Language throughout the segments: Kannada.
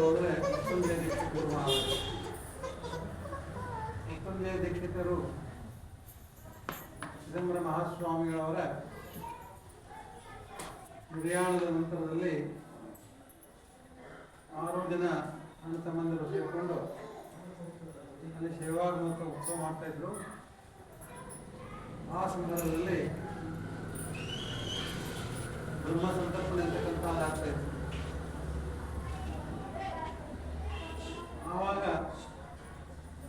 ಹೋದರೆ ಮೃತ್ಯುಂಜಯ ದೀಕ್ಷಿತರು ಮೃತ್ಯುಂಜಯ ದೀಕ್ಷಿತರು ಚಿದಂಬರ ಮಹಾಸ್ವಾಮಿಗಳವರ ನಿರ್ಯಾಣದ ನಂತರದಲ್ಲಿ ಆರು ಜನ ನನ್ನ ತಮ್ಮಂದಿರು ಸೇರಿಕೊಂಡು ಅಲ್ಲಿ ಸೇವಾಗ್ಮತ ಉತ್ಸವ ಮಾಡ್ತಾ ಇದ್ರು. ಆ ಸಂದರ್ಭದಲ್ಲಿ ಬ್ರಹ್ಮ ಸಂತರ್ಪಣೆ ಅಂತಕ್ಕಂಥ ಆಗ್ತಾ ಇತ್ತು ಆವಾಗ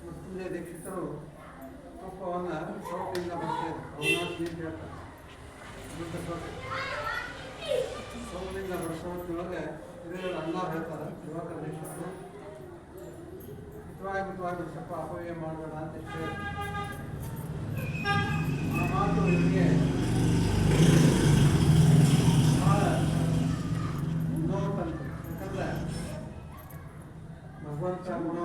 ಮೃತ್ಯುಂಜಯ ದೀಕ್ಷಿತರು ತುಪ್ಪವನ್ನು ಸೌಟಿಂದ ಬರ್ತಾ ಇದ್ರು ಅವನಾಥ್ ನೀರು ಹೇಳ್ತಾರೆ. ಸೌಟಿಂದ ಬಡಿಸೋದ್ರೊಳಗೆ ಹಿರಿಯರು ಅಣ್ಣ ಹೇಳ್ತಾರೆ. ಯುವಕ ದೀಕ್ಷಿತರು. ಮಿತವಾಗಿ ಸ್ವಲ್ಪ ಅಪವ್ಯಯ ಮಾಡಬೇಡ ಅಂತ ಹೇಳಿ. ಆ ಮಾತು ಇವರಿಗೆ ಬಹಳ ನೋವು ತಂತು ಯಾಕಂದ್ರೆ ಭಗವಂತ ಗುಣ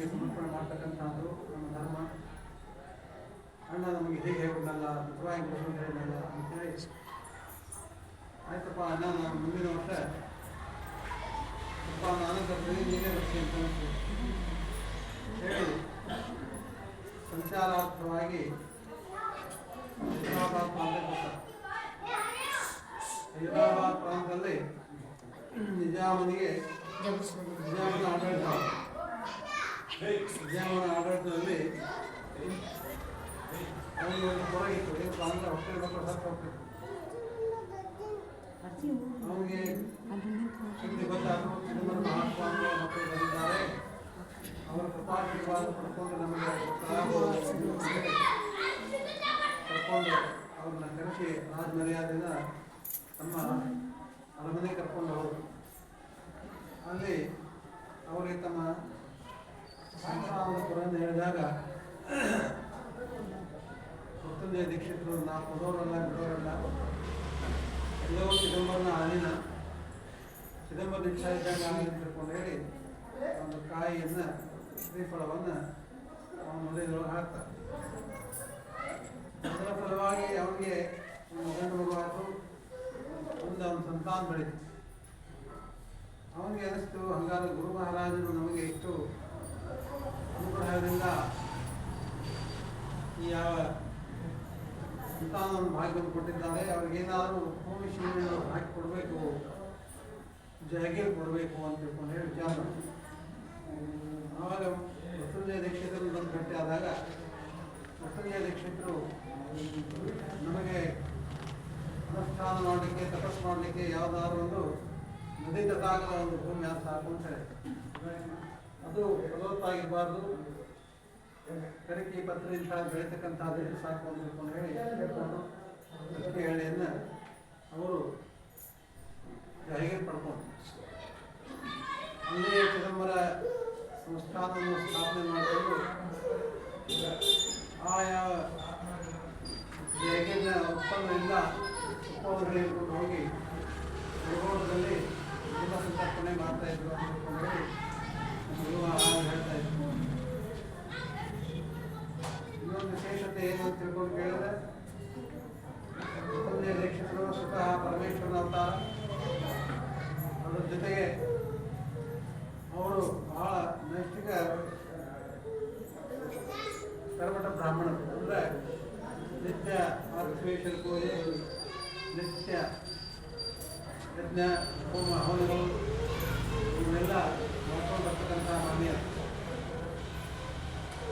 ಕೊಟ್ಟಂಥದ್ದವನಿಗೆ ಸಮರ್ಪಣೆ ಮಾಡ್ತಕ್ಕಂಥದ್ದು ನಮ್ಮ ಧರ್ಮ. ಅಣ್ಣ ನಮಗೆ ಹೀಗೆ ಹೇಳ್ಬಿಡಲ್ಲ ಮಿತವಾಗಿ ಬಿಡೋದು ಹೇಳಿಲ್ಲ ಅಂತೇಳಿ ಆಯ್ತಪ್ಪ ಅಣ್ಣ ನಾನು ಮುಂದಿನ ವರ್ಷ ಅಪ್ಪ ನಾನು ಬರ್ತೀನಿ ನೀನೇ ಬರ್ತೀನಿ ಅಂತ. ಹೇಳಿ. ಸಂಚಾರಾರ್ಥವಾಗಿ ಹೈದರಾಬಾದ್ ಬರ್ತಾರೆ ಹೈದರಾಬಾದ್ ಪ್ರಾಂತದಲ್ಲಿ ನಿಜಾಮನಿಗೆ ನಿಜಾಮನ ಆಡಳಿತ. ನಿಜಾಮನ ಆಡಳಿತದಲ್ಲಿ ಅವನಿಗೆ ಒಂದು ಏನಪ್ಪ ಅಂದ್ರೆ ಹೊಟ್ಟೆ ಮಕ್ಕಳು ಸತ್ತು ಹೋಗ್ತಿತ್ತು ಅವರಿಗೆ ಇಲ್ಲಿ ಗೊತ್ತಾದ್ರು ಮಕ್ಕಳು ಬಂದಿದ್ದಾರೆ ಅವರ ಕೃಪಾಶೀರ್ವಾದ ಪಡ್ಕೊಂಡು ನಮಗೆ ಕರ್ಕೊಂಡು ಅವ್ರನ್ನ ಕರೆಸಿ ರಾಜ ಮರ್ಯಾದೆಯಿಂದ ತಮ್ಮ ಅರಮನೆ ಕರ್ಕೊಂಡು ಹೋದರು ಅಲ್ಲಿ ಅವರಿಗೆ ತಮ್ಮ ಪುರನ್ನು ಹೇಳಿದಾಗ ಮೃತ್ಯುಂಜಯ ದೀಕ್ಷಿತರು ನಾವು ಕೊಡೋರಲ್ಲ ಬಿಡೋರಲ್ಲ ಎಲ್ಲವೂ ಚಿದಂಬರನ ಅಳಿನ, ಚಿದಂಬರ ದೀಕ್ಷಾ ಇದ್ದಾಗ ಅಂತ ತಿಳ್ಕೊಂಡು ಹೇಳಿ, ಒಂದು ಕಾಯಿಯನ್ನು, ಶ್ರೀಫಲವನ್ನು ಅವನ ಮದುವೆದೊಳಗೆ ಹಾಕ್ತಾರೆ. ಅದರ ಫಲವಾಗಿ ಅವನಿಗೆ ಗಂಡು ಮಗು ಆಯಿತು ಮುಂದೆ ಅವನ ಸಂತಾನ ಬೆಳೀತು. ಅವನಿಗೆ ಅನಿಸ್ತು ಹಂಗಾದ್ರೆ ಗುರು ಮಹಾರಾಜರು ನಮಗೆ ಇಷ್ಟು ಅನುಗ್ರಹದಿಂದ ಈ ಯಾವ ಸಂತಾನವನ್ನು ಭಾಗ್ಯವನ್ನು ಕೊಟ್ಟಿದ್ದಾರೆ ಅವ್ರಿಗೇನಾದರೂ ಭೂಮಿ ಶಿವನನ್ನು ಹಾಕಿ ಕೊಡಬೇಕು ಜಾಗೀರ್ ಕೊಡಬೇಕು ಅಂತ ತಿಳ್ಕೊಂಡು ಹೇಳಿ ವಿಚಾರ. ಆವಾಗ ಮೃತ್ಯುಂಜಯ ದೀಕ್ಷಿತರು ಬಂದು ಭೇಟಿ ಆದಾಗ ಮೃತ್ಯುಂಜಯ ದೀಕ್ಷಿತರು ನಮಗೆ ಅನುಷ್ಠಾನ ಮಾಡಲಿಕ್ಕೆ, ತಪಸ್ಸು ಮಾಡಲಿಕ್ಕೆ ಯಾವುದಾದ್ರೂ ಒಂದು ನದಿ ತಟಾಕದ ಒಂದು ಭೂಮಿ ಅಂತ ಹೇಳಿ ಅದು ಫಲವತ್ತಾಗಿರಬಾರ್ದು ಕರಿಕೆ ಬೆಳೀತಕ್ಕಂಥ ಬೆಳೀತಕ್ಕಂಥದ್ದು ಸಾಕು ಅಂತ ಹೇಳಿ ಹೇಳ್ಕೊಂಡು ಹೇಳಿಯನ್ನು ಅವರು ಜಾರಿಗೆ ಪಡ್ಕೊಂಡು ಅಲ್ಲೇ ಚಿದಂಬರ ಸಂಸ್ಥಾನವನ್ನು ಸ್ಥಾಪನೆ ಮಾಡಿಕೊಂಡು ಆಯಾ ಜಗಿನ ಉತ್ಪನ್ನದಿಂದ ಉತ್ಪನ್ನಗಳು ಹೇಳ್ಕೊಂಡು ಹೋಗಿ ಎಲ್ಲ ಸಂತರ್ಪಣೆ ಮಾಡ್ತಾ ಇದ್ರು ಅಂತ ಹೇಳಿ ವಿಶೇಷತೆ ಏನು ಅಂತ ತಿಳ್ಕೊಂಡು ಕೇಳಿದ್ರೆ ಸ್ವತಃ ಪರಮೇಶ್ವರನ ಅವತಾರ ಅದ್ರ ಜೊತೆಗೆ ಅವರು ಬಹಳ ನೈಷ್ಠಿಕ ಕರ್ಮಠ ಬ್ರಾಹ್ಮಣರು ಅಂದರೆ ನಿತ್ಯ ಆರ್ಥವೇಶ್ವರ ಪೂಜೆ ನಿತ್ಯ ಯಜ್ಞ ಹೋಮ ಹವನಗಳು ಇವನ್ನೆಲ್ಲ ಮಾಡ್ಕೊಂಡು ಬರ್ತಕ್ಕಂಥ ಮಾನ್ಯರು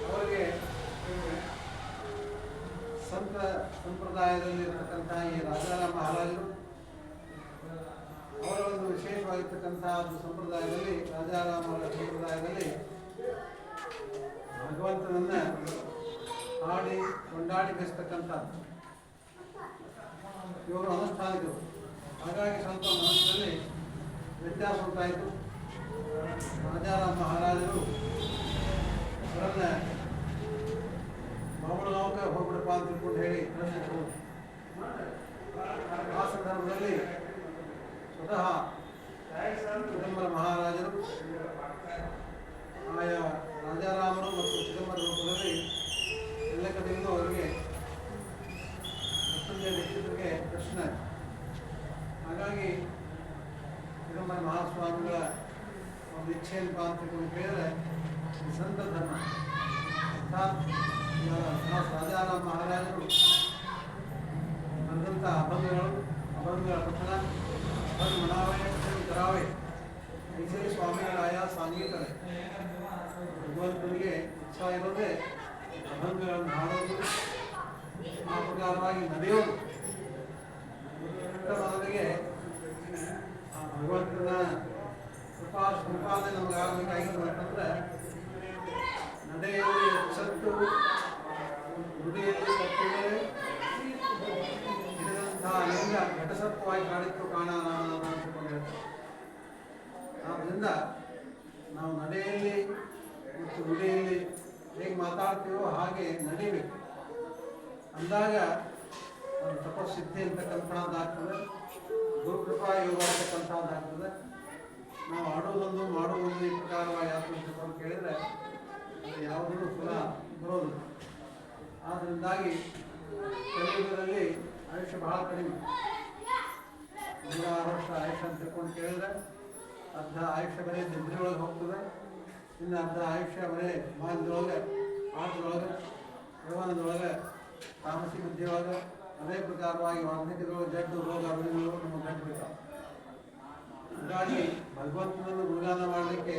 ಅವರಿಗೆ ಸಂತ ಸಂಪ್ರದಾಯದಲ್ಲಿ ಇರತಕ್ಕಂಥ ಈ ರಾಜಾರಾಮ ಮಹಾರಾಜರು ಅವರ ಒಂದು ವಿಶೇಷವಾಗಿರ್ತಕ್ಕಂಥ ಒಂದು ಸಂಪ್ರದಾಯದಲ್ಲಿ ರಾಜಾರಾಮರ ಸಂಪ್ರದಾಯದಲ್ಲಿ ಭಗವಂತನನ್ನ ಹಾಡಿ ಕೊಂಡಾಡಿ ಬೆಸ್ತಕ್ಕಂಥ ಇವರು ಅನುಷ್ಠಾನಿಕರು ಹಾಗಾಗಿ ಸ್ವಲ್ಪ ಮನಸ್ಸಿನಲ್ಲಿ ವ್ಯತ್ಯಾಸ ಉಂಟಾಯಿತು. ರಾಜಾರಾಮ ಮಹಾರಾಜರು ಅವರನ್ನ ಬಾಬಳಗಾಂವಕ್ಕೆ ಹೋಗ್ಬಿಡಪ್ಪ ಅಂತ ತಿಳ್ಕೊಂಡು ಹೇಳಿ ಕಳಿಸಿದ್ರು ಆ ಸಂದರ್ಭದಲ್ಲಿ ಸ್ವತಃ ಚಿದಂಬರ ಮಹಾರಾಜರು ಆಯಾ ರಾಜಾರಾಮರು ಮತ್ತು ಚಿದಂಬರ ರೂಪದಲ್ಲಿ ಎಲ್ಲ ಕಡೆಯಿಂದ ಅವರಿಗೆ ಮೃತ್ಯುಂಜಯ ದೀಕ್ಷಿತರಿಗೆ ಪ್ರಶ್ನೆ. ಹಾಗಾಗಿ ತಿರುಮಲ ಮಹಾಸ್ವಾಮಿಗಳ ಒಂದು ಇಚ್ಛೆಯ ಏನಪ್ಪ ಅಂತ ಈ ಸಂತ ಧರ್ಮ ರಾಜಾರಾಮ್ ಮಹಾರಾಜರು ಬಂದಂಥ ಅಭಂಗಗಳು, ಅಭಂಗಗಳ ಪಠಣ ಮನಾವಯ ಕರಾವೆ ಐಸೇ ಸ್ವಾಮಿಗಳಾಯ ಸಾಂಗೀತರೆ ಭಗವಂತನಿಗೆ ಉತ್ಸಾಹ ಇರೋದೇ ಅಭಂಗಗಳನ್ನು ಹಾಡೋದು ಆ ಪ್ರಕಾರವಾಗಿ ನಡೆಯೋದು ಅವರಿಗೆ ಆ ಭಗವಂತನ ಕೃಪಾ ಸಂಪಾದನೆ ನಮಗೆ ಆಗಬೇಕಾಗಿದ್ದು ಅಂತಂದ್ರೆ ನಡೆಯಲ್ಲಿ ಸತ್ತು ನುಡಿಯಲ್ಲಿ ತಪ್ಪಿದರೆ ಇದರಂತಹ ಲಿಂಗ ಘಟಸತ್ವವಾಗಿ ಕಾಣಿತ್ತು ಕಾಣ ಆದ್ದರಿಂದ ನಾವು ನಡೆಯಲ್ಲಿ ಮತ್ತು ನುಡಿಯಲ್ಲಿ ಹೇಗೆ ಮಾತಾಡ್ತೀವೋ ಹಾಗೆ ನಡಿಬೇಕು. ಅಂದಾಗ ಒಂದು ತಪಸ್ಸಿದ್ಧಿ ಅಂತಕ್ಕಂಥದ್ದಾಗ್ತದೆ ಗುರುಕೃಪಾ ಯೋಗ ಅಂತಕ್ಕಂಥದ್ದಾಗ್ತದೆ ನಾವು ಆಡೋದೊಂದು ಮಾಡೋದೊಂದು ಈ ಪ್ರಕಾರವಾಗಿ ಯಾತ್ರೆ ಅಂತ ಕೇಳಿದರೆ ಅದು ಯಾವುದೂ ಫಲ ಬರೋದು ಆದ್ದರಿಂದಾಗಿ ಕಲಿಯುಗದಲ್ಲಿ ಆಯುಷ್ಯ ಬಹಳ ಕಡಿಮೆ. ನೂರಾರು ವರ್ಷ ಆಯುಷ್ಯ ಅಂತ ತಿಳ್ಕೊಂಡು ಕೇಳಿದ್ರೆ ಅರ್ಧ ಆಯುಷ್ಯ ಬರೀ ನಿದ್ರೆಯೊಳಗೆ ಹೋಗ್ತದೆ. ಇನ್ನು ಅರ್ಧ ಆಯುಷ್ಯ ಮನೆ ಮಾನದೊಳಗೆ ಆಟದೊಳಗೆ ಯೌವನದೊಳಗೆ ತಾಮಸಿ ಬುದ್ಧಿಯೊಳಗೆ ಅದೇ ಪ್ರಕಾರವಾಗಿ ವಾರ್ಧಕ್ಯದೊಳಗೆ ಜಡ್ಡು, ರೋಗ ರುಜಿನಗಳು ನಮಗೆ ಗಂಟಬೇಕಾಗ ಹಾಗಾಗಿ ಭಗವಂತನನ್ನು ಗುಣಗಾನ ಮಾಡಲಿಕ್ಕೆ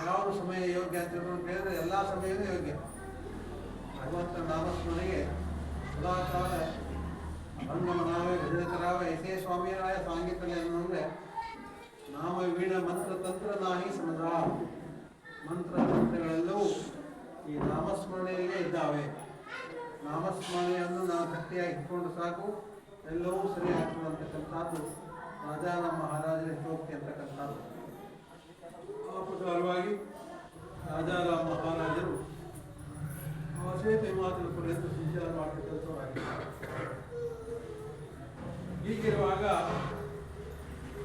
ಯಾವ ಸಮಯ ಯೋಗ್ಯ ಅಂತ ಹೇಳಿದ್ರೆ ಎಲ್ಲ ಸಮಯವೂ ಯೋಗ್ಯ. ಭಗವಂತನ ನಾಮಸ್ಮರಣೆಗೆ ಸದಾಕಾಲ ಭಂಗಮನಾವೇ ಭಜನಕರಾವ ಎಸೇ ಸ್ವಾಮಿಯರಾಯ ಸಾಂಗೀತನೆ ಅನ್ನಂದ್ರೆ ನಾಮ, ವೀಣ, ಮಂತ್ರ, ತಂತ್ರ ನಾಹಿ ಸಮದ ಮಂತ್ರ ಮಂತ್ರಗಳೆಲ್ಲವೂ ಈ ನಾಮಸ್ಮರಣೆಯಲ್ಲೇ ಇದ್ದಾವೆ. ನಾಮಸ್ಮರಣೆಯನ್ನು ನಾವು ಗಟ್ಟಿಯಾಗಿ ಇಟ್ಕೊಂಡು ಸಾಕು. ಎಲ್ಲವೂ ಸರಿ ಆಗ್ತದೆ ರಾಜಾರಾಮ ಮಹಾರಾಜರ ಚೋಕ್ತಿ ಅಂತಕ್ಕಂಥದ್ದು ಆ ರಾಜಾರಾಮ ಮಹಾರಾಜರು ಅವಶ್ಯಕತೆ ಮಾತ್ರ ಸಂಚಾರ ಮಾಡ್ತಕ್ಕಂಥವರಾಗಿದ್ದಾರೆ ಹೀಗಿರುವಾಗ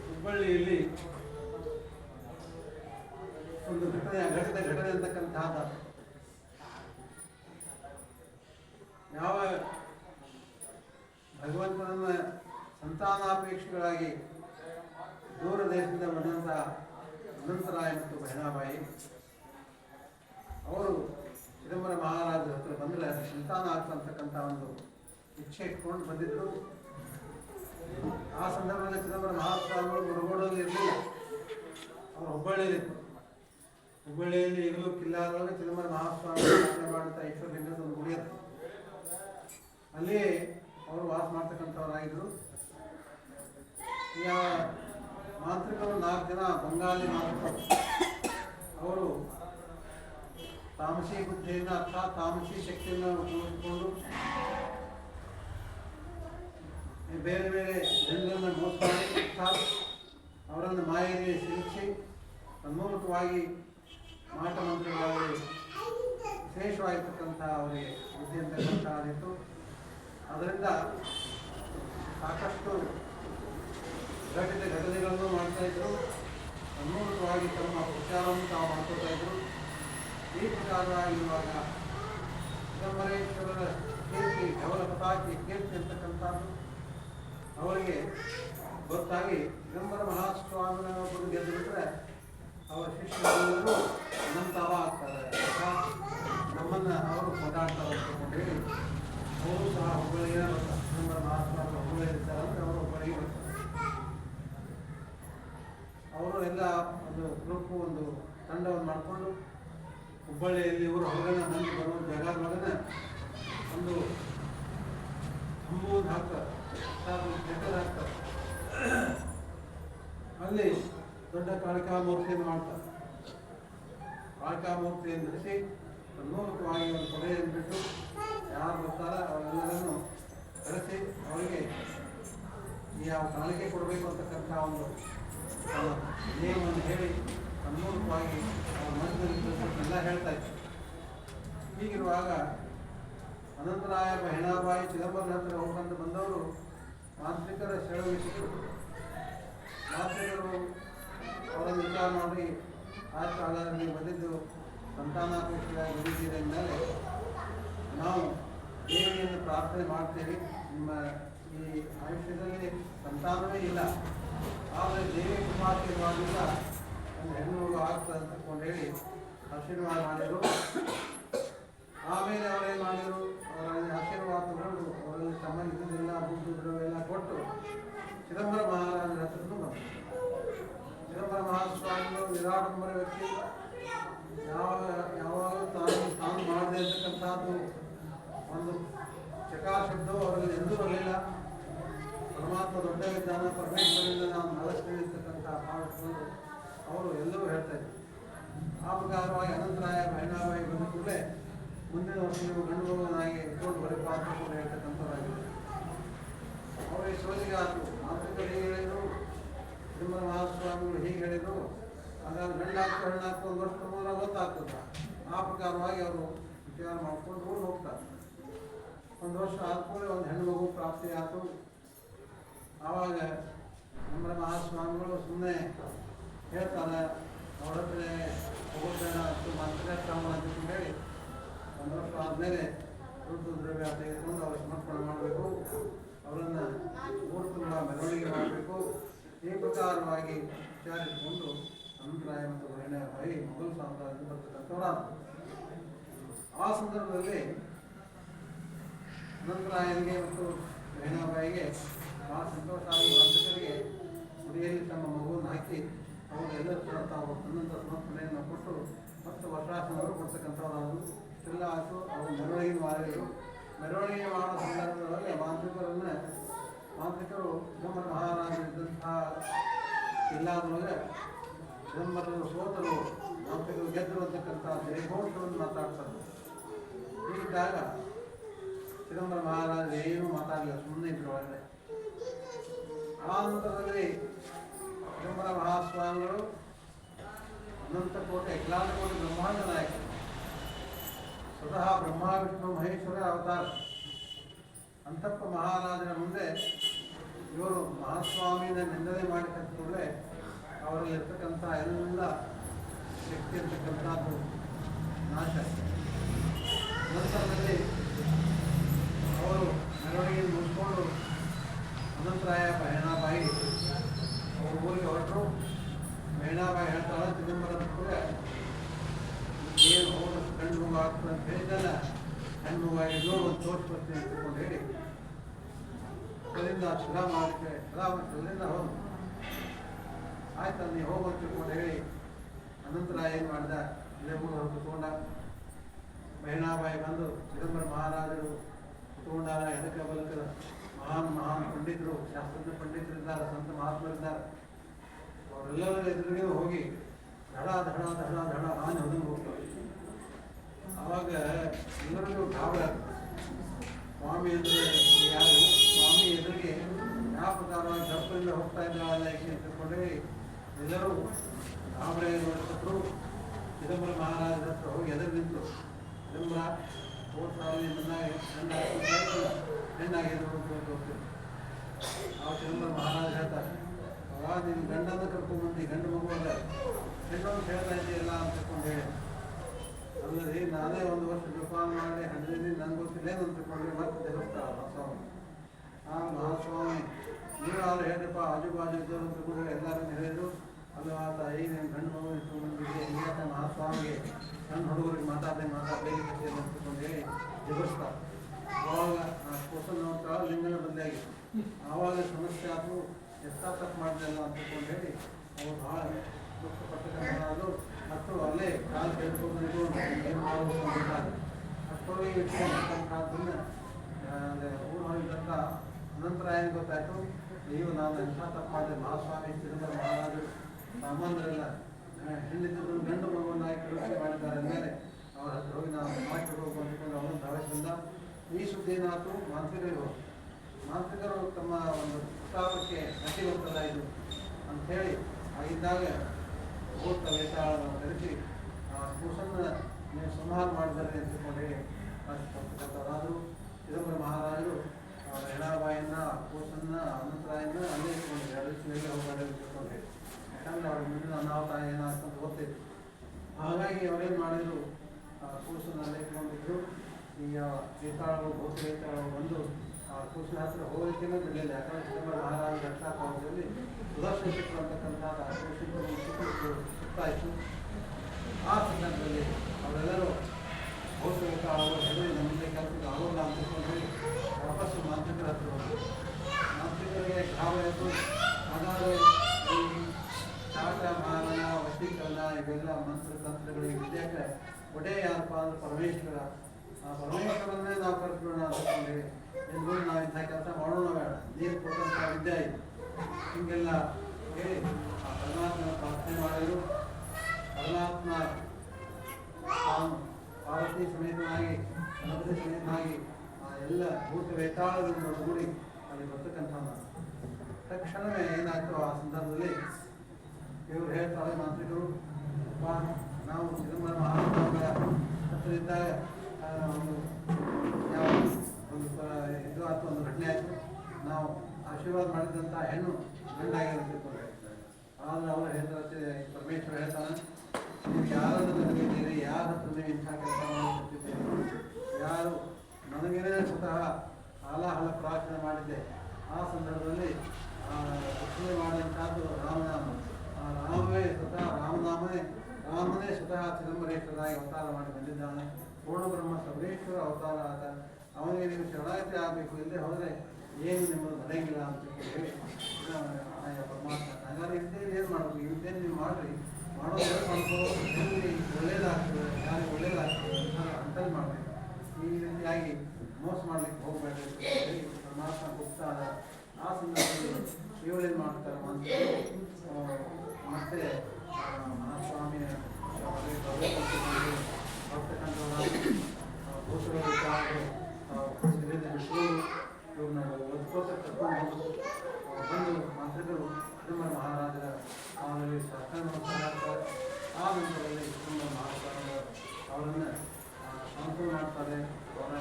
ಹುಬ್ಬಳ್ಳಿಯಲ್ಲಿ ಒಂದು ಘಟನೆ ಘಟನೆ ಘಟನೆ ಅಂತಕ್ಕಂತಹ ಯಾವ ಭಗವಂತನನ್ನ ಸಂತಾನಾಪೇಕ್ಷಿಗಳಾಗಿ ದೂರ ದೇಶದಿಂದ ಬಂದಂಥ ಅನಂತರಾಯ ಮತ್ತು ಬಹಣಾಬಾಯಿ ಅವರು ಚಿದಂಬರ ಮಹಾರಾಜರ ಹತ್ರ ಬಂದರೆ ಸಂತಾನ ಆಗ್ತಕ್ಕಂಥ ಒಂದು ಇಚ್ಛೆ ಇಟ್ಕೊಂಡು ಬಂದಿದ್ದರು ಆ ಸಂದರ್ಭದಲ್ಲಿ ಚಿದಂಬರ ಮಹಾಸ್ವಾಮಿಗಳು ಮುರುಗೋಡಲ್ಲಿ ಇರಲಿಲ್ಲ. ಅವರು ಹುಬ್ಬಳ್ಳಿಯಲ್ಲಿದ್ದರು ಹುಬ್ಬಳ್ಳಿಯಲ್ಲಿ ಈಗಲೂ ಕಿಲ್ಲಾದೊಳಗೆ ಚಿದಂಬರ ಮಹಾಸ್ವಾಮಿ ಸ್ಥಾಪನೆ ಮಾಡುತ್ತಾ ಈಶ್ವರಲಿಂಗದ ಒಂದು ಗುಡಿ ಅಂತ ಅಲ್ಲಿ ಅವರು ವಾಸ ಮಾಡ್ತಕ್ಕಂಥವರಾಗಿದ್ದರು ಈಗ ಮಾಂತ್ರಿಕರು ನಾಲ್ಕು ಜನ ಬಂಗಾಲಿ ಮಾಂತ್ರಿಕರು ಅವರು ತಾಮಸಿ ಬುದ್ಧಿಯಿಂದ ಅರ್ಥ ತಾಮಸಿ ಶಕ್ತಿಯನ್ನು ಉಪಯೋಗಿಸಿಕೊಂಡು ಬೇರೆ ಬೇರೆ ಜನರನ್ನು ಮೋಸ ಮಾಡಿ ಅವರನ್ನು ಮಾಯಿಗೆ ಸಿಲುಕಿಸಿ, ತನ್ಮೂಲಕವಾಗಿ ಮಾಟ ಮಂತ್ರಗಳಲ್ಲಿ ವಿಶೇಷವಾಗಿರ್ತಕ್ಕಂಥ ಅವರಿಗೆ ಬುದ್ಧಿ ಅಂತಕ್ಕಂಥದ್ದಿತ್ತು ಅದರಿಂದ ಸಾಕಷ್ಟು ಘಟಿತ ಘಟನೆಗಳನ್ನು ಮಾಡ್ತಾ ಇದ್ರು. ತನ್ಮೂಲಕವಾಗಿ ತಮ್ಮ ಪ್ರಚಾರವನ್ನು ತಾವು ಮಾಡ್ಕೊತಾ ಇದ್ರು. ಈ ಪ್ರಕಾರವಾಗಿರುವಾಗ ಚಿದಂಬರೇಶ್ವರರ ಕೀರ್ತಿ ಅವರ ಪತಾಕಿ ಕೀರ್ತಿ ಅಂತಕ್ಕಂಥದ್ದು ಅವರಿಗೆ ಗೊತ್ತಾಗಿ ಚಿದಂಬರ ಮಹಾಸ್ವಾಮಿನ ಗೆದ್ದು ಬಿಟ್ಟರೆ ಅವರ ಶಿಷ್ಯರೆಲ್ಲರೂ ನಮ್ಮಂತವ ಆಗ್ತಾರೆ ಅರ್ಥಾತ್ ನಮ್ಮನ್ನ ಅವರು ಕೊಂಡಾಡ್ತಾರೆ ಅಂತ ಹೇಳಿ ಅವರು ಸಹ ಹುಬ್ಬಳ್ಳಿಗೆ ಬರ್ತಾರೆ ಚಿದಂಬರ ಮಹಾಸ್ವಾಮಿ ಹುಬ್ಬಳ್ಳಿಯಲ್ಲಿದ್ದಾರೆ ಅಂದರೆ ಅವರು ಹುಬ್ಬಳ್ಳಿಗೆ ಬರ್ತಾರೆ ಅವರು ಎಲ್ಲ ಒಂದು ಗ್ರೂಪ್ ಒಂದು ತಂಡವನ್ನು ಮಾಡಿಕೊಂಡು ಹುಬ್ಬಳ್ಳಿಯಲ್ಲಿ ಇವರು ಹೊರಗಡೆ ಮಂದಿ ಬರೋ ಜಾಗದೊಳಗನೆ ಒಂದು ಅಂಬೂದು ಹಾಕ್ತಾರೆ ಹಾಕ್ತಾರೆ ಅಲ್ಲಿ ದೊಡ್ಡ ಕಾಳಿಕಾಮೂರ್ತಿಯನ್ನು ಮಾಡ್ತಾರೆ ಕಾಳಿಕಾಮೂರ್ತಿಯನ್ನು ನಡೆಸಿ ತನ್ಮೂಲಕವಾಗಿ ಒಂದು ಕೊಡೆಯನ್ನು ಬಿಟ್ಟು ಯಾರು ಬರ್ತಾರೆ ಅವರೆಲ್ಲರನ್ನು ಕರೆಸಿ ಅವರಿಗೆ ಯಾವ ಕಾಣಿಕೆ ಕೊಡಬೇಕು ಅಂತಕ್ಕಂಥ ಒಂದು ನಿಯಮವನ್ನು ಹೇಳಿ ತನ್ಮೂಲಕವಾಗಿ ಅವ್ರ ಮನಸ್ಸಲ್ಲಿ ಎಲ್ಲ ಹೇಳ್ತಾ ಇತ್ತು ಹೀಗಿರುವಾಗ ಅನಂತರಾಯ ಬಹಿಣಾಬಾಯಿ ಚಿದಂಬರನ ಹತ್ರ ಹೋಗ್ಕೊಂಡು ಬಂದವರು ಮಾಂತ್ರಿಕರ ಸೆಳವಿಸಿದರು ಮಾಂತ್ರಿಕರು ಅವರ ವಿಚಾರ ಮಾಡಿ ಆ ಕಾಲದಲ್ಲಿ ಬಂದಿದ್ದು ಸಂತಾನಾಪೇಕ್ಷೆಯಾಗಿ ಬಂದಿದ್ದೀರ ಮೇಲೆ ನಾವು ದೇವಿಯನ್ನು ಪ್ರಾರ್ಥನೆ ಮಾಡ್ತೇವೆ. ನಿಮ್ಮ ಈ ಆಯುಷ್ಯದಲ್ಲಿ ಸಂತಾನವೇ ಇಲ್ಲ. ಆದರೆ ದೇವಿ ಕೃಪಾಶೀರ್ವಾದದಿಂದ ಒಂದು ಹೆಣ್ಣು ಮಗು ಆಗ್ತದೆ ಅಂತ ತಿಳ್ಕೊಂಡು ಹೇಳಿ ಆಶೀರ್ವಾದ ಮಾಡಿದರು. ಆಮೇಲೆ ಅವರೇನು ಮಾಡಿದರು? ಅವರಲ್ಲಿ ಆಶೀರ್ವಾದ ತಗೊಂಡು ಅವರಲ್ಲಿ ತಮ್ಮ ಇದ್ದಿದ್ದೆಲ್ಲ ಎಲ್ಲ ಕೊಟ್ಟು ಚಿದಂಬರ ಮಹಾರಾಜರ ಹತ್ರನೂ ಬಂದರು. ಚಿದಂಬರ ಮಹಾಸ್ವಾಮಿಗಳು ನಿರಾಡಂಬರ ವ್ಯಕ್ತಿ. ಯಾವ ಯಾವಾಗಲೂ ತಾನು ತಾನು ಮಾಡದೆ ಇರ್ತಕ್ಕಂಥದ್ದು ಒಂದು ಚಕಾರ ಶಬ್ದವು ಅವರಲ್ಲಿ ಎಂದೂ ಬರಲಿಲ್ಲ ಪರಮಾತ್ಮ ದೊಡ್ಡ ವಿಧಾನ ಪರಮೇಶ್ವರಿಂದ ನಾವು ನಡೆಸ್ತಿರ್ತಕ್ಕಂಥ ಭಾವಗಳು ಅವರು ಎಲ್ಲರೂ ಹೇಳ್ತಾ ಆಪಕಾರವಾಗಿ ಆ ಪ್ರಕಾರವಾಗಿ ಅನಂತರಾಯ ಬೈನಾಬಾಯಿ ಬಂದ ಕೂಡಲೇ ಮುಂದಿನ ವರ್ಷ ನೀವು ಗಂಡು ಮಗುವನಾಗಿ ಇಟ್ಕೊಂಡು ಬರಬೇಕು ಅಂತ ಹೇಳ್ತಕ್ಕಂಥದ್ದಾಗಿದೆ. ಅವರಿಗೆ ಸೋಲಿಗೆ ಆತು ಮಾತುಕತೆ ಹೀಗೆ ಹೇಳಿದ್ರು. ತಿರುಮಲ ಮಹಾಸ್ವಾಮಿಗಳು ಹೀಗೆ ಹೇಳಿದ್ರು. ಹಾಗಾಗಿ ಗಂಡು ಹಾಕು ಹೆಣ್ಣು ಹಾಕು ಒಂದು ವರ್ಷ ಮೂಲ ಗೊತ್ತಾಗ್ತದ. ಆ ಪ್ರಕಾರವಾಗಿ ಅವರು ವಿಚಾರ ಮಾಡ್ಕೊಂಡು ಹೋಗ್ತಾರೆ. ಒಂದು ವರ್ಷ ಆದ್ಮೇಲೆ ಒಂದು ಹೆಣ್ಣು ಮಗು ಪ್ರಾಪ್ತಿ ಆಯಿತು ಆವಾಗ ನಮ್ಮ ಮಹಾಸ್ವಾಮಿಗಳು ಸುಮ್ಮನೆ ಹೇಳ್ತಾರೆ ನೋಡಿದ್ರೆ ಹೋಗೋದ್ರೆ ಅಷ್ಟು ಮಂತ್ರ ಕ್ರಮ ಅಂತ ಹೇಳಿ ಒಂದು ವರ್ಷ ಆದಮೇಲೆ ದುಡ್ಡು ದ್ರವ್ಯ ತೆಗೆದುಕೊಂಡು ಅವರು ಸಮರ್ಪಣೆ ಮಾಡಬೇಕು. ಅವರನ್ನು ಮೂರು ತಿಂಗಳ ಮೆರವಣಿಗೆ ಮಾಡಬೇಕು. ಈ ಪ್ರಕಾರವಾಗಿ ವಿಚಾರಿಸಿಕೊಂಡು ಅಭಿಪ್ರಾಯ ಮತ್ತು ಬೈ ಮೊಘಲ್ ಸಾಮ್ರಾಜ್ಯ ಬರ್ತಕ್ಕಂಥವರ. ಆ ಸಂದರ್ಭದಲ್ಲಿ ಅನಂತರಾಯನಿಗೆ ಮತ್ತು ವೈಣಾಬಾಯಿಗೆ ಭಾಳ ಸಂತೋಷ ಆಗಿ ವಂಶಕರಿಗೆ ಗುಡಿಯಲ್ಲಿ ತಮ್ಮ ಮಗುವನ್ನು ಹಾಕಿ ಅವರು ಎಲ್ಲರೂ ಕೂಡ ತಾವು ತನ್ನಂಥ ಸಮರ್ಪಣೆಯನ್ನು ಕೊಟ್ಟು ಮತ್ತು ವರ್ಷಾಸನವರು ಕೊಡ್ತಕ್ಕಂಥವ್ರು ಎಲ್ಲ ಆಯಿತು, ಅವರು ಮೆರವಣಿಗೆ ಮಾಡಿದರು. ಮೆರವಣಿಗೆ ಮಾಡೋ ಸಂದರ್ಭದಲ್ಲಿ ಮಾಂತ್ರಿಕರನ್ನು, ಮಾಂತ್ರಿಕರು ಚಿದಂಬರ ಮಹಾರಾಜರಿದ್ದಂತಹ ಜಿಲ್ಲಾದೊಳಗೆ ಚಿದಂಬರರು ಸೋತರು ಮಾಂತ್ರಿಕರು ಗೆದ್ದರು ಅಂತಕ್ಕಂಥ ಜಯಘೋಷವನ್ನು ಮಾತಾಡ್ತಾರೆ. ಹೀಗಿದ್ದಾಗ ಚಿದಂಬರ ಮಹಾರಾಜ ಏನೂ ಮಾತಾಡಲಿಲ್ಲ ಸುಮ್ಮನೆ ಇದ್ರು ಒಳಗಡೆ ಆ ನಂತರದಲ್ಲಿ ಚಿದಂಬರ ಮಹಾಸ್ವಾಮಿಗಳು, ಅನಂತಕೋಟೆ ಕೋಟೆ ಬ್ರಹ್ಮಾಂಡ ನಾಯಕರು, ಸ್ವತಃ ಬ್ರಹ್ಮ ವಿಷ್ಣು ಮಹೇಶ್ವರ ಅವತಾರ. ಅಂತಪ್ಪ ಮಹಾರಾಜರ ಮುಂದೆ ಇವರು ಮಹಾಸ್ವಾಮಿನ ನಿಂದನೆ ಮಾಡಿ ಕೂಡಲೇ ಅವರಲ್ಲಿ ಇರ್ತಕ್ಕಂಥ ಎಲ್ಲ ಶಕ್ತಿ ಇರ್ತಕ್ಕಂಥದ್ದು ನಾಶ ನಂತರದಲ್ಲಿ ಅವರು ಮೆರವಣಿಗೆ ಮುಗಿಸ್ಕೊಂಡು ಅನಂತರಾಯ ಬಹಣಾಬಾಯಿ ಊರಿಗೆ ಹೊರಟರು. ಬಹಣಾಬಾಯಿ ಹೇಳ್ತಾಳೆ ಚಿದಂಬರದ ಕೂಡ ಏನು ಹೋದ ಗಂಡು ಮಗು ಆಗ್ತದೆ ಅಂತ ನೋಡು ಒಂದು ತೋರಿಸ್ಬರ್ತೀನಿ ಅಂತ ತಿಳ್ಕೊಂಡು ಹೇಳಿ. ಅದರಿಂದ ಶಿಲಾ ಮಾಡಲಿಕ್ಕೆ ಶಿಲಾ ಹೋಗು. ಹೋದ ಆಯ್ತು ನೀವು ಹೋಗು ಅಂತ ತಿಳ್ಕೊಂಡು ಹೇಳಿ. ಅನಂತರ ಏನು ಮಾಡಿದ? ಹೊರಟು ತಗೊಂಡ ಬಹಣಾಬಾಯಿ ಬಂದು, ಚಿದಂಬರ ಮಹಾರಾಜರು ಕುತ್ಕೊಂಡಾರ ಎಡಕ ಬಲಕ ಮಹಾನ್ ಮಹಾನ್ ಪಂಡಿತರು, ಶಾಸ್ತ್ರಜ್ಞ ಪಂಡಿತರಿದ್ದಾರೆ ಸಂತ ಮಹಾತ್ಮರಿದ್ದಾರೆ ಅವರೆಲ್ಲರ ಎದುರಿಗೆ ಹೋಗಿ ಧಡ ಧಡ ಧಡ ಧಡ ಆನೆ ಹೊದಂಗೆ ಹೋಗ್ತಾರೆ ಆವಾಗ ಎಲ್ಲರಿಗೂ ಭಾವ. ಸ್ವಾಮಿ ಅಂದರೆ ಯಾರು? ಸ್ವಾಮಿ ಎದುರಿಗೆ ಯಾವ ಪ್ರಕಾರವಾಗಿ ದಪ್ಪದಿಂದ ಹೋಗ್ತಾ ಇದ್ದಾಳಲ್ಲ ಯಾಕೆ ಅಂತ ಎಲ್ಲರೂ ಗಾಬರಿ ನೋಡಿದ್ರು ಚಿದಂಬರ ಮಹಾರಾಜರ ಹತ್ರ ಹೋಗಿ ಎದುರು ನಿಂತು, ಚಿದಂಬರ, ಹೋದ ಸಾಲಿ ನನ್ನಾಗಿ ಹೆಣ್ಣಾಗಿ ನೋಡ್ಕೊಂಡು ಹೋಗ್ತೀವಿ ಆ ಚಿದಂಬರ ಮಹಾರಾಜ ಹೇಳ್ತಾರೆ ಅವಾಗ ನಿನ್ನ ಗಂಡನ ಕರ್ಕೊಂಡ್ಬಂದು ಗಂಡು ಮಗು ಹೆಣ್ಣು ಹೇಳ್ತಾ ಇದೆಯಲ್ಲ ಅಂತ ಹೇಳಿ ಅಲ್ಲದೆ ನಾನೇ ಒಂದು ವರ್ಷ ಜಪಾನ್ ಮಾಡಿ ಹಂಡ್ರೆಡ್ ನನಗೆ ಗೊತ್ತಿಲ್ಲ ಏನು ಅಂತ ತಿಳ್ಕೊಂಡ್ರೆ ಮತ್ತೆ ದೇವಸ್ಥಾನ ಸ್ವಾಮಿ ಆ ಮಹಾಸ್ವಾಮಿ ನೀವು ಅವ್ರು ಹೇಳ್ರಪ್ಪ ಆಜು ಬಾಜು ಇದ್ದವರು ಅಂತ ತಿಳ್ಕೊಂಡ್ರೆ ಎಲ್ಲರೂ ಹೇಳಿದ್ರು ಅಲ್ಲ ತಾಯಿ ನೀನು ಗಂಡು ಮಗು ಮಹಾಸ್ವಾಮಿಗೆ, ಸಣ್ಣ ಹುಡುಗರಿಗೆ ಮಾತಾಡದೆ ಮಾತಾಡಬೇಕು ಅಂತ ತಿಳ್ಕೊಂಡು ಹೇಳಿ ಜಗಿಸ್ತಾರೆ ಆವಾಗ ಆ ಕ್ವಶನ್ ನೋಡ್ತಾ ಲಿಂಗನ ಬದಲಾಗಿ ಆವಾಗ ಸಮಸ್ಯೆ ಆದರೂ ಎಷ್ಟು ತಪ್ಪು ಮಾಡಿದೆಲ್ಲ ಅಂತ ತಿಳ್ಕೊಂಡು ಹೇಳಿ, ಅವ್ರು ಭಾಳ ದುಃಖಪಟ್ಟರು ಮತ್ತು ಅಲ್ಲೇ ಕಾಲು ಕೇಳ್ಕೊಂಡು ಏನು ಮಾಡಬೇಕು ಅಷ್ಟೊಳಗೆ ಇಟ್ಕೊಂಡಂಥದ್ದನ್ನ ಅಂದರೆ ಊರು ಹೋಗಿದ್ದಂಥ ಅನಂತರ ಏನು ಗೊತ್ತಾಯಿತು? ನೀವು ನಾನು ಎಂಥ ತಪ್ಪು ಮಾಡಿದೆ, ಮಹಾಸ್ವಾಮಿ, ತಿರುಮಲ, ಮಹಾರಾಜರು ಸಾಮಾನ್ಯರೆಲ್ಲ ಹೆಣ್ಣಿದ್ರು ಗಂಡು ಮಗುವನ್ನಾಗಿ ಕಳುಹಿಸಿ ಮಾಡಿದ್ದಾರೆ ಅಂದಮೇಲೆ, ಅವರ ಹತ್ರ ಹೋಗಿ ನಾವು ಮಾಡಿಕೊಡ್ಬೇಕು ಅಂದ್ಕೊಂಡು ಅವನು ಧಾವಿಸಿದ ಈ ಸುದ್ದಿ ಏನಾಯ್ತು? ಮಾಂತ್ರಿಕರಿಗೆ ಹೋದ್ರು. ಮಾಂತ್ರಿಕರು ತಮ್ಮ ಒಂದು ಪ್ರತಾಪಕ್ಕೆ ಗತಿ ಹೋಗ್ತದ ಇದು ಅಂಥೇಳಿ ಆಗಿದ್ದಾಗ ಓಟ ವೇತಾಳವನ್ನು ಕರೆಸಿ ಆ ಕೂಸನ್ನು ನೀವು ಸಂಹಾರ ಮಾಡಿದರೆ ಅಂತ ತಿಳ್ಕೊಂಡು ಹೇಳಿ ಆದರೂ ಚಿದಂಬರ ಮಹಾರಾಜರು ಹೆಣಾಬಾಯಿನ ಕೂಸನ್ನ ಅನಂತರಾಯನ್ನ ಅಲ್ಲೇ ಇಟ್ಕೊಂಡಿದ್ದಾರೆ. ಎರಡು ದಿವಸ ಇಟ್ಕೊಂಡ್ರೆ ಅಂತ ಯಾಕಂದ್ರೆ ಅವ್ರ ಮುಂದಿನ ಅನಾಹುತ ಏನಾಗ್ತಂತ ಗೊತ್ತಿತ್ತು ಹಾಗಾಗಿ ಅವರೇನು ಮಾಡಿದ್ರು? ಕೂಸನ್ನ ಅಲ್ಲೇ ಇಟ್ಕೊಂಡಿದ್ರು. ಈಗ ವೇತಾಳಗಳು ಭೂತ ವೇತಾಳಗಳು ಬಂದು ಹತ್ರ ಹೋಗಲಿಕ್ಕೆ ಬಿಡಲಿಲ್ಲ ಯಾಕಂದ್ರೆ ಶ್ರೀಮಂತ ಮಹಾರಾಜ ರಕ್ಷಾ ಕಾಲದಲ್ಲಿ ಸುದರ್ಶನ ಚಕ್ರ ಅಂತಕ್ಕಂಥ ಸುತ್ತಾಯಿತು ಆ ಸಂದರ್ಭದಲ್ಲಿ ಅವರೆಲ್ಲರೂ ಬಹುತೇಕ ಅವರು ಹೆದರಿ ನಮಗೆ ಕಲ್ಪಿತ ಆಗೋಲ್ಲ ಅಂತ ಹೇಳಿ ವಾಪಸ್ಸು ಮಾಂತ್ರಿಕರ ಹತ್ರ ಮಾಂತ್ರಿಕರಿಗೆ ಎದ್ದು, ಹಾಗಾದರೆ ಶಾಖ ಮಾನನ ವಶೀಕರಣ, ಇವೆಲ್ಲ ಮಂತ್ರ ತಂತ್ರಗಳಿಗೆ ವಿದ್ಯಾಕ್ಕೆ ಒಡೆ ಯಾರಪ್ಪ ಅಂದ್ರೆ ಪರಮೇಶ್ವರ ಆ ಪರಮೇಶ್ವರನ್ನೇ ನಾವು ಕರೆಸ್ಬಿಡೋಣ ಅಂತಂದ್ರೆ ಎಲ್ಲರೂ ನಾವು ಇಂಥ ಕೆಲಸ ಮಾಡೋಣ ಬೇಡ. ನೀರು ಕೊಟ್ಟಂಥ ವಿದ್ಯೆ ಇದು ಹೀಗೆಲ್ಲ ಹೇಳಿ ಆ ಪರಮಾತ್ಮನ ಪ್ರಾರ್ಥನೆ ಮಾಡಿದ್ರು. ಪರಮಾತ್ಮ ತಾನು ಪಾರ್ವತಿ ಸಮೇತನಾಗಿ, ಗಣಪತಿ ಸಮೇತನಾಗಿ ಆ ಎಲ್ಲ ಭೂತ ವೇತಾಳದಿಂದ ಕೂಡಿ ಅಲ್ಲಿ ಬರ್ತಕ್ಕಂಥ ತಕ್ಷಣವೇ ಏನಾಯ್ತು ಆ ಸಂದರ್ಭದಲ್ಲಿ ಇವರು ಹೇಳ್ತಾರೆ ಮಾಂತ್ರಿಕರು ನಾವು ಚಿದಂಬರ ಮಹಾರಾಜರ ಹತ್ರ ಇದ್ದಾಗ ಒಂದು ಒಂದು ಇದು ಆಯ್ತು ಒಂದು ಘಟನೆ ಆಯಿತು ನಾವು ಆಶೀರ್ವಾದ ಮಾಡಿದಂಥ ಹೆಣ್ಣು ಗಂಡಾಗಿರುತ್ತೆ ಆದರೆ ಅವರು ಹೆಸರು ಪರಮೇಶ್ವರ ಹೇಳ್ತಾನೆ ನೀವು ಯಾರನ್ನು ನನಗಿದ್ದೀರಿ ಯಾರ ಹತ್ರ ಇಂಥ ಕೆಲಸ ಮಾಡುತ್ತಿದ್ದೀರಿ ಯಾರು ನನಗೇನೇ ಸ್ವತಃ ಹಾಲಾಹಲ ಪ್ರಾರ್ಥನೆ ಮಾಡಿದ್ದೆ ಆ ಸಂದರ್ಭದಲ್ಲಿ ರಕ್ಷಣೆ ಮಾಡಿದಂಥದ್ದು ರಾಮನಾಮ ರಾಮವೇ ಸ್ವತಃ ರಾಮನಾಮನೇ ರಾಮನೇ ಸ್ವತಃ ಚಿದಂಬರೇಶ್ವರಾಗಿ ಅವತಾರ ಮಾಡಿ ಬಂದಿದ್ದಾನೆ. ಪೂರ್ಣ ಬ್ರಹ್ಮ ಸರ್ವೇಶ್ವರ ಅವತಾರ ಆದ ಅವನಿಗೆ ನೀವು ಶರಣಾಗತಿ ಆಗಬೇಕು, ಇಲ್ಲದೆ ಹೋದರೆ ಏನು ನಿಮ್ಮದು ನಡೆಯಂಗಿಲ್ಲ ಅಂತ ಹೇಳಿ ಆಯಾ ಪರಮಾತ್ಮ, ಹಾಗಾದ್ರೆ ಇದ್ದೇನು, ಏನು ಮಾಡಬೇಕು? ಇದ್ದೇನು, ನೀವು ಮಾಡಿರಿ. ಮಾಡೋದು ಮಾಡ್ಕೋ ಒಳ್ಳೇದಾಗ್ತದೆ ಯಾರಿಗೆ ಒಳ್ಳೇದಾಗ್ತದೆ ಅಂತ ಅಂಟಲ್ ಮಾಡಬೇಕು. ಈ ರೀತಿಯಾಗಿ ಮೋಸ ಮಾಡ್ಲಿಕ್ಕೆ ಹೋಗಬೇಕು ಪರಮಾತ್ಮ ಗುಪ್ತಾದ ಆ ಸಂದರ್ಭದಲ್ಲಿ ಏನು ಮಾಡ್ತಾರೆ ಅಂತ ಮತ್ತೆ ಮಹಾಸ್ವಾಮಿಯ ಇವ್ರನ್ನ ಒದ್ಕೋತ ಕರ್ಕೊಂಡು ಬಂದು ಮಂತ್ರಿಗಳು ತಿರುಮಲ ಮಹಾರಾಜರ ಅವರಲ್ಲಿ ಸರ್ಕಾರ ಮಾಡ್ತಾರೆ ಆ ನಂತರದಲ್ಲಿ ತಿರುಮಲ ಮಹಾರಾಜ ಅವರನ್ನು ಸಾಂತ್ವನ ಮಾಡ್ತಾರೆ ಅವರ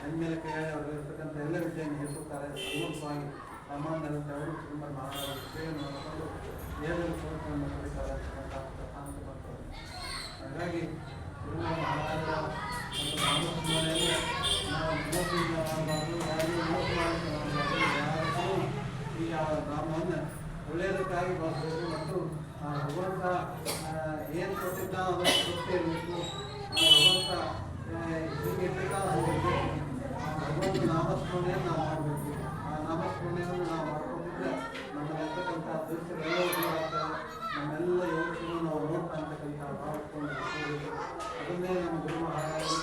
ಹೆಣ್ಮೇಲೆ ಕೈಯಾಡಿ ಅವರಿರ್ತಕ್ಕಂಥ ಎಲ್ಲ ವಿಷಯವನ್ನು ಹೇಳ್ಕೊತಾರೆ ಅಮೂಲ್ಯವಾಗಿ ಸಾಮಾನ್ಯರಂತೆ ಅವರು ತಿರುಮಲ ಮಹಾರಾಜರ ಸೇವೆಯನ್ನು ಮಾಡಿಕೊಂಡು ಏಳರಲ್ಲಿ ಸೋತವನ್ನು ಪಡಿತಾರೆ ಅಂತಕ್ಕಂಥ ಕಥಾಂತ ಬರ್ತದೆ ಹಾಗಾಗಿ ತಿರುಮಲ ಮಹಾರಾಜರ ಒಂದು ನಾಮಸ್ಮರಣೆಯಲ್ಲಿ ನಾವು ಮೋಸದಿಂದ ಮಾಡಬಾರ್ದು ಯಾರಿಗೂ ಮೋಸ ಮಾಡಲಿಕ್ಕೆ ಮಾಡಬಾರ್ದು ಯಾರಿಗೂ ಈ ಆ ನಾಮವನ್ನು ಒಳ್ಳೆಯದಕ್ಕಾಗಿ ಬಳಸಬೇಕು ಮತ್ತು ಆ ಭಗವಂತ ಏನು ಕೊಟ್ಟಿದ್ದ ಅದನ್ನು ತೃಪ್ತಿ ಇರಬೇಕು ಆ ಭಗವಂತ ಆ, ಹೀಗೆ ಇಟ್ಟಿದ್ದ ಹಾಗೆ ಇರಬೇಕು ಆ ಭಗವಂತ ನಾಮಸ್ಮರಣೆಯನ್ನು ನಾವು ಮಾಡಬೇಕು. ಆ ನಾಮಸ್ಮರಣೆಯನ್ನು ನಾವು ಮಾಡ್ಕೊಂಡಿದ್ರೆ ನಮ್ಮಲ್ಲಿರ್ತಕ್ಕಂಥ ದೃಶ್ಯಗಳೆಲ್ಲ ದೂರ ನಮ್ಮೆಲ್ಲ ಯೋಚನೆ ನಾವು ನೋಡ್ತಾ ಅಂತಕ್ಕಂಥ. ಅದನ್ನೇ ನಮ್ಮ ಗುರು ಮಹಾರಾಜರು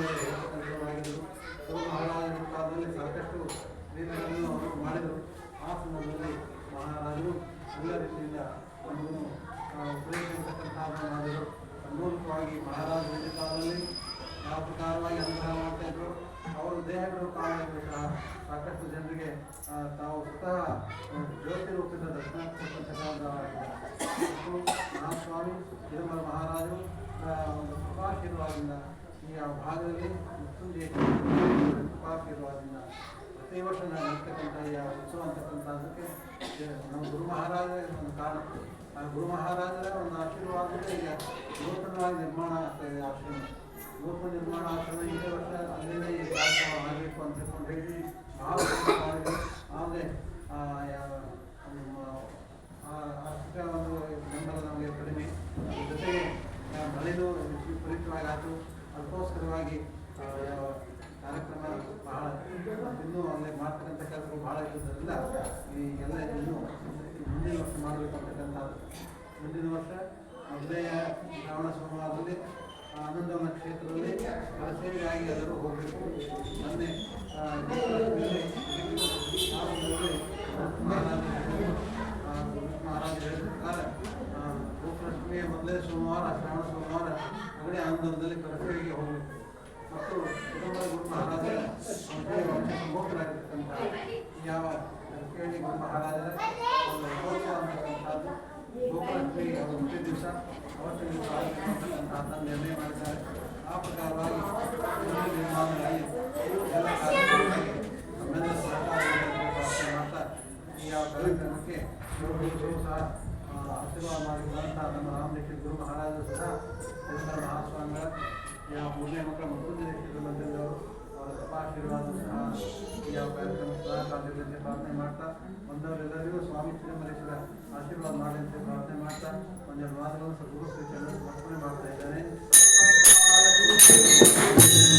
ಹೇಳ್ತಕ್ಕಂಥವಾಗಿದ್ದರು ಗುರು ಮಹಾರಾಜರ ಕಾಲದಲ್ಲಿ ಸಾಕಷ್ಟು ಲೀಲೆಗಳನ್ನು ಅವರು ಮಾಡಿದರು. ಆ ಸಂದರ್ಭದಲ್ಲಿ ಮಹಾರಾಜರು ಎಲ್ಲ ರೀತಿಯಿಂದ ನಮ್ಮನ್ನು ಉಪಯೋಗಿಸತಕ್ಕಂಥದ್ದನ್ನು ಮಾಡಿದರು. ಮೂಲಕವಾಗಿ ಮಹಾರಾಜ ಇದ್ದ ಕಾಲದಲ್ಲಿ ಯಾವ ಪ್ರಕಾರವಾಗಿ ಅನುಗ್ರಹ ಮಾಡ್ತಾ ಇದ್ರು? ಅವರ ದೇಹಗಳು ಸಹ ಸಾಕಷ್ಟು ಜನರಿಗೆ ತಾವು ಸ್ವತಃ ಜ್ಯೋತಿ ರೂಪದ ದರ್ಶನ ಮತ್ತು ಮಹಾಸ್ವಾಮಿ, ತಿರುಮಲ ಮಹಾರಾಜರು ಒಂದು ಕೃಪಾಶೀರ್ವಾದದಿಂದ ಈ ಆ ಭಾಗದಲ್ಲಿ ಮತ್ತೊಂದು ಕೃಪಾಶೀರ್ವಾದದಿಂದ ಪ್ರತಿ ವರ್ಷ ನಾನು ಇರ್ತಕ್ಕಂಥ ಈ ಆ ಉತ್ಸವ ಅಂತಕ್ಕಂಥದ್ದಕ್ಕೆ ನಮ್ಮ ಗುರು ಮಹಾರಾಜರೇ ಒಂದು ಕಾರಣ. ಆ ಗುರು ಮಹಾರಾಜರ ಒಂದು ಆಶೀರ್ವಾದದಿಂದ ಈಗ ನೂತನವಾಗಿ ನಿರ್ಮಾಣ ಆಗ್ತಾ ಇದೆ ಆಶ್ರಮ. ನೂತನ ನಿರ್ಮಾಣ ಆಶ್ರಮ ಇದೇ ವರ್ಷ ಅಲ್ಲಿಂದ ಈ ಕಾರ್ಯಕ್ರಮ ಆಗಬೇಕು ಅಂತ ಹೇಳಿ. ಭಾಳ ಮಾಡಿದ್ರು ಆದರೆ ಆರ್ಥಿಕ ಒಂದು ಬೆಂಬಲ ನಮಗೆ ಕಡಿಮೆ. ಜೊತೆಗೆ ಆ, ಮಳೆನೂ ವಿಪರೀತವಾಗಿ ಆಯಿತು ಅದಕ್ಕೋಸ್ಕರವಾಗಿ ಕಾರ್ಯಕ್ರಮ ಬಹಳ ಇನ್ನೂ ಅಲ್ಲಿ ಮಾಡ್ತಕ್ಕಂಥ ಕೆಲಸಗಳು ಭಾಳ ಇರೋದ್ರಿಂದ ಈ ಎಲ್ಲ ಇನ್ನೂ ಮುಂದಿನ ವರ್ಷ ಮಾಡಬೇಕು ಅಂತಕ್ಕಂಥದ್ದು. ಮುಂದಿನ ವರ್ಷ ಮೊದಲೇ ಶ್ರಾವಣ ಸೋಮವಾರದಲ್ಲಿ ಆ, ಆನಂದವನ ಕ್ಷೇತ್ರದಲ್ಲಿ ಸೇವೆಯಾಗಿ ಎಲ್ಲರೂ ಹೋಗಬೇಕು. ಮೊನ್ನೆ ಮಹಾರಾಜ ಹೇಳಿದ ಪ್ರಕಾರ ಆ, ಗೋಕುಲಾಷ್ಟಮಿಯ ಮೊದಲನೇ ಸೋಮವಾರ ಶ್ರಾವಣ ಸೋಮವಾರ ಅಗಡಿ ಆನಂದದಲ್ಲಿ ಕರಸೇವೆಗೆ ಹೋಗಬೇಕು. ಮತ್ತು ಗುರು ಮಹಾರಾಜ ಮೋಕ್ಷರಾಗಿರ್ತಕ್ಕಂಥ ಯಾವ ಕರಸೇವೆ ಗುರು ಮಹಾರಾಜರ ಒಂದು ಅಂತಕ್ಕಂಥದ್ದು ಅದು ಮುಖ್ಯ ದಿವಸ. ಅವತ್ತು ದಿವಸ ಅಂತಕ್ಕಂಥ ನಿರ್ಣಯ ಮಾಡಿದ್ದಾರೆ ಆ ಪ್ರಕಾರವಾಗಿ ಮಂದಿರ ನಿರ್ಮಾಣದಲ್ಲಿ ಎಲ್ಲ ಕಾರ್ಯಕ್ರಮಗಳಿಗೆ ನಮ್ಮೆಲ್ಲರ ಸಹಕಾರ ನೀಡಲು ಪ್ರಾರ್ಥನೆ ಮಾಡ್ತಾ ಈ ಯಾವ ಕಾರ್ಯಕ್ರಮಕ್ಕೆ ಶಿವಗುರು ಸಹ ಆ, ಆಶೀರ್ವಾದ ಮಾಡಿರುವಂಥ ನಮ್ಮ ರಾಮದೇಶ್ವರ ಗುರು ಮಹಾರಾಜರು ಸಹ ಚಂದ್ರ ಮಹಾಸ್ವಾಮಿಗಳ ಯಾವ ಮೂರನೇ ಮಕ್ಕಳ ಮತ್ತೊಂದು ದೇಶದಲ್ಲಿ ಬಂದಿದ್ದವರು ಅವರ ಕೃಪಾಶೀರ್ವಾದ ಸಹ ಈ ಯಾವ ಕಾರ್ಯಕ್ರಮ ಸಹಕಾರಿದಂತೆ ಪ್ರಾರ್ಥನೆ ಮಾಡ್ತಾ ಬಂದವರೆಲ್ಲರಿಗೂ ಸ್ವಾಮಿ ಶ್ರೀಮಲೇಶ್ವರ ಆಶೀರ್ವಾದ ಮಾಡಿ ಅಂತ ಪ್ರಾರ್ಥನೆ ಮಾಡ್ತಾ धन्यवाद और सदगुरु के चरण में बात रहता है